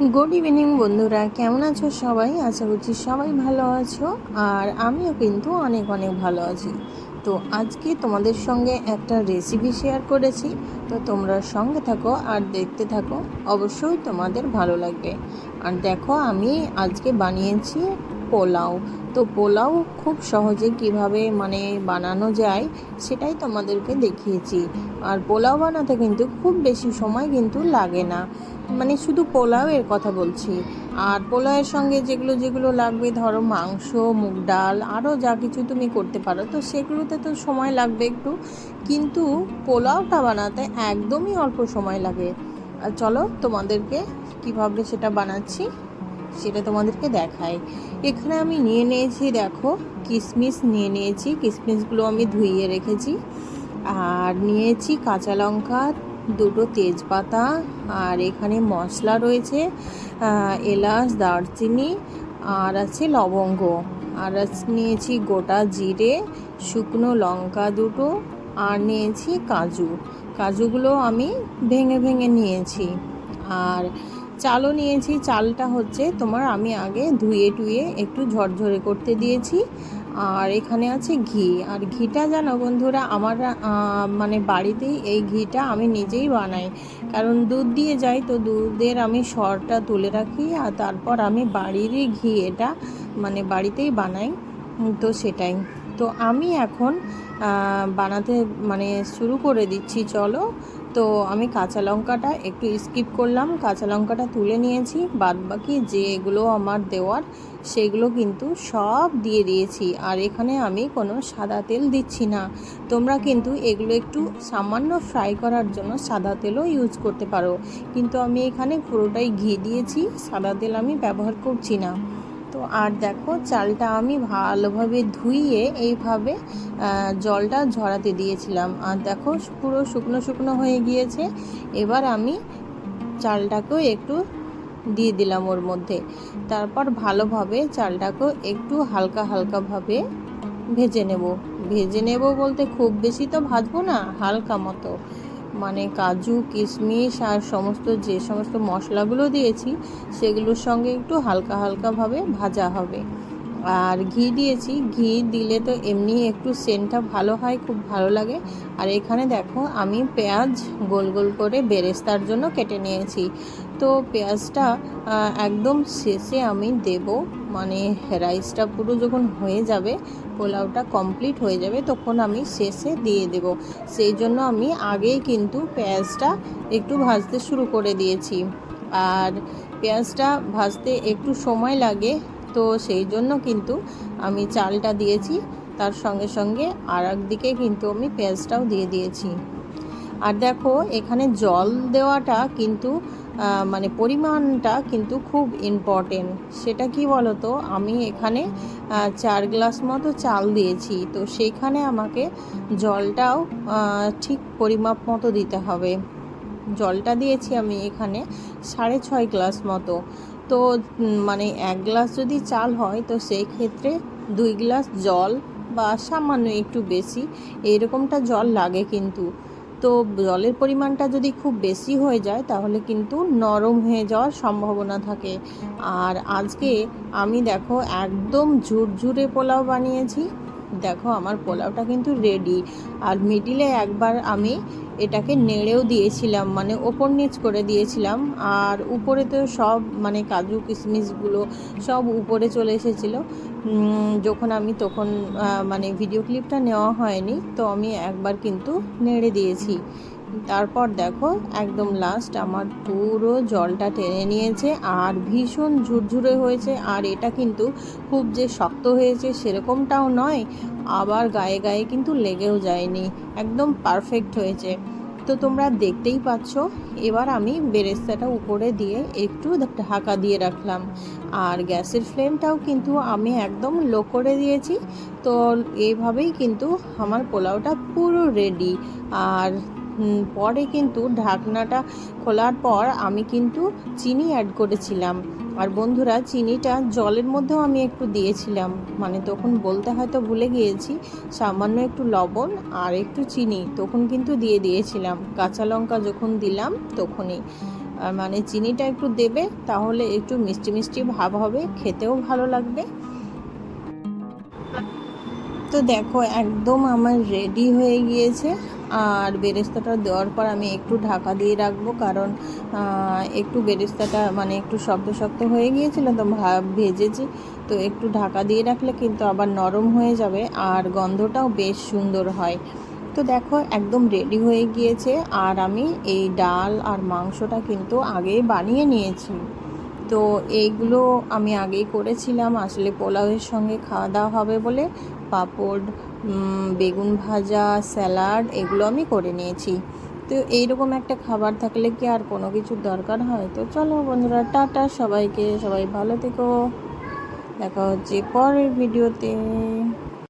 Good evening বন্ধুরা। কেমন আছো সবাই? আশা করছি সবাই ভালো আছো। আর আমিও কিন্তু অনেক অনেক ভালো আছি। তো আজকে তোমাদের সঙ্গে একটা রেসিপি শেয়ার করেছি। তো তোমরা সঙ্গে থাকো আর দেখতে থাকো। অবশ্যই তোমাদের ভালো লাগবে। আর দেখো, আমি আজকে বানিয়েছি পোলাও। তো পোলাও খুব সহজে কীভাবে মানে বানানো যায় সেটাই তোমাদেরকে দেখিয়েছি। আর পোলাও বানাতে কিন্তু খুব বেশি সময় কিন্তু লাগে না। মানে শুধু পোলাওয়ের কথা বলছি। আর পোলাওয়ের সঙ্গে যেগুলো যেগুলো লাগবে, ধরো মাংস, মুগ ডাল আরও যা কিছু তুমি করতে পারো, তো সেগুলোতে তো সময় লাগবে একটু। কিন্তু পোলাওটা বানাতে একদমই অল্প সময় লাগে। আর চলো তোমাদেরকে কীভাবে সেটা বানাচ্ছি, সেটা তোমাদেরকে দেখাই। এখানে আমি নিয়ে নিয়েছি, দেখো কিশমিশ নিয়ে নিয়েছি। কিশমিশগুলো আমি ধুইয়ে রেখেছি। আর নিয়েছি কাঁচা লঙ্কা দুটো তেজপাতা আর এখানে মশলা রয়েছে এলাচ, দারচিনি আর আছে লবঙ্গ। আর নিয়েছি গোটা জিরে, শুকনো লঙ্কা দুটো আর নিয়েছি কাজু। কাজুগুলো আমি ভেঙে ভেঙে নিয়েছি। আর চালও নিয়েছি, চালটা হচ্ছে তোমার আমি আগে ধুয়ে টুয়ে একটু ঝরঝরে করতে দিয়েছি। আর এখানে আছে ঘি। আর ঘিটা জানো বন্ধুরা, আমার মানে বাড়িতেই এই ঘিটা আমি নিজেই বানাই। কারণ দুধ দিয়ে যাই তো দুধের আমি সরটা তুলে রাখি আর তারপর আমি বাড়িরই ঘি এটা মানে বাড়িতেই বানাই, তো সেটাই। তো আমি এখন বানাতে মানে শুরু করে দিচ্ছি, চলো। তো আমি কাঁচা লঙ্কাটা একটু স্কিপ করলাম। কাঁচা লঙ্কাটা তুলে নিয়েছি। বাদ বাকি যেগুলো আমার দেওয়ার, সেগুলো কিন্তু সব দিয়ে দিয়েছি। আর এখানে আমি কোনো সাদা তেল দিচ্ছি না। তোমরা কিন্তু এগুলো একটু সামান্য ফ্রাই করার জন্য সাদা তেলও ইউজ করতে পারো। কিন্তু আমি এখানে পুরোটাই ঘি দিয়েছি। সাদা তেল আমি ব্যবহার করছি না। তো আর দেখো, চালটা আমি ভালোভাবে ধুইয়ে এইভাবে জলটা ঝরাতে দিয়েছিলাম। আর দেখো, পুরো শুকনো শুকনো হয়ে গিয়েছে। এবার আমি চালটাকেও একটু দিয়ে দিলাম ওর মধ্যে। তারপর ভালোভাবে চালটাকেও একটু হালকা হালকাভাবে ভেজে নেব। ভেজে নেব বলতে খুব বেশি তো ভাজবো না, হালকা মতো। মানে কাজু, কিশমিশ আর সমস্ত যে সমস্ত মশলাগুলো দিয়েছি, সেগুলোর সঙ্গে একটু হালকা হালকাভাবে ভাজা হবে। আর ঘি দিয়েছি। ঘি দিলে তো এমনি একটু সেন্টটা ভালো হয়, খুব ভালো লাগে। আর এখানে দেখো, আমি পেঁয়াজ গোল গোল করে বেরেস্তার জন্য কেটে নিয়েছি। তো পেঁয়াজটা একদম শেষে আমি দেব। মানে রাইসটা পুরো যখন হয়ে যাবে, পোলাওটা কমপ্লিট হয়ে যাবে, তখন আমি শেষে দিয়ে দেব। সেই জন্য আমি আগেই কিন্তু পেঁয়াজটা একটু ভাজতে শুরু করে দিয়েছি। আর পেঁয়াজটা ভাজতে একটু সময় লাগে, তো সেই জন্য কিন্তু আমি চালটা দিয়েছি। তার সঙ্গে সঙ্গে আর দিকে কিন্তু আমি পেঁয়াজটাও দিয়ে দিয়েছি। আর দেখো, এখানে জল দেওয়াটা কিন্তু মানে পরিমাণটা কিন্তু খুব ইম্পর্টেন্ট সেটা কি বলো তো আমি এখানে চার গ্লাস মতো চাল দিয়েছি, তো সেইখানে আমাকে জলটাও ঠিক পরিমাপ মতো দিতে হবে। জলটা দিয়েছি আমি এখানে সাড়ে ছয় গ্লাস মতো। তো মানে এক গ্লাস যদি চাল হয়, তো সেই ক্ষেত্রে দুই গ্লাস জল বা সামান্য একটু বেশি এইরকমটা জল লাগে কিন্তু। তো জলের পরিমাণটা যদি খুব বেশি হয়ে যায়, তাহলে কিন্তু নরম হয়ে যাওয়ার সম্ভাবনা থাকে। আর আজকে আমি দেখো একদম ঝুরঝুরে পোলাও বানিয়েছি। দেখো, আমার পোলাওটা কিন্তু রেডি আর মিডিলে একবার আমি এটাকে নেড়েও দিয়েছিলাম মানে ওপর নিচ করে দিয়েছিলাম। আর উপরে তো সব মানে কাজু কিশমিশগুলো সব উপরে চলে এসেছিল। যখন আমি তখন মানে ভিডিও ক্লিপটা নেওয়া হয়নি, তো আমি একবার কিন্তু নেড়ে দিয়েছি। তারপর দেখো, একদম লাস্ট আমার পুরো জলটা টেনে নিয়েছে আর ভীষণ ঝুরঝুরে হয়েছে। আর এটা কিন্তু খুব যে শক্ত হয়েছে সেরকমটাও নয়, আবার গায়ে গায়ে কিন্তু লেগেও যায়নি। একদম পারফেক্ট হয়েছে। তো তোমরা দেখতেই পাচ্ছ, এবার আমি বেরেস্তাটা উপরে দিয়ে একটু ঢাকা দিয়ে রাখলাম। আর গ্যাসের ফ্লেমটাও কিন্তু আমি একদম লো করে দিয়েছি। তো এইভাবেই কিন্তু আমার পোলাওটা পুরো রেডি আর পরে কিন্তু ঢাকনাটা খোলার পর আমি কিন্তু চিনি অ্যাড করেছিলাম। আর বন্ধুরা, চিনিটা জলের মধ্যেও আমি একটু দিয়েছিলাম। মানে তখন বলতে হয়তো ভুলে গিয়েছি, সামান্য একটু লবণ আর একটু চিনি তখন কিন্তু দিয়ে দিয়েছিলাম। কাঁচা লঙ্কা যখন দিলাম তখনই। মানে চিনিটা একটু দেবে তাহলে একটু মিষ্টি মিষ্টি ভাব হবে, খেতেও ভালো লাগবে। তো দেখো, একদম আমার রেডি হয়ে গিয়েছে। আর বেরেস্তাটা দেওয়ার পর আমি একটু ঢাকা দিয়ে রাখব কারণ একটু বেরেস্তাটা মানে একটু শক্ত শক্ত হয়ে গিয়েছিল তো ভেজেছি। তো একটু ঢাকা দিয়ে রাখলে কিন্তু আবার নরম হয়ে যাবে আর গন্ধটাও বেশ সুন্দর হয়। তো দেখো, একদম রেডি হয়ে গিয়েছে। আর আমি এই ডাল আর মাংসটা কিন্তু আগেই বানিয়ে নিয়েছি। তো এইগুলো আমি আগেই করেছিলাম। আসলে পোলাওয়ের সঙ্গে খাওয়া দাওয়া হবে বলে পাঁপড় বেগুন ভাজা, স্যালাড এগুলো আমি করে নিয়েছি। তো এইরকম একটা খাবার থাকলে কি আর কোনো কিছুর দরকার হয়? তো চলো বন্ধুরা, টাটা সবাইকে, সবাই ভালো থেকো। দেখা হচ্ছে পরের ভিডিওতে।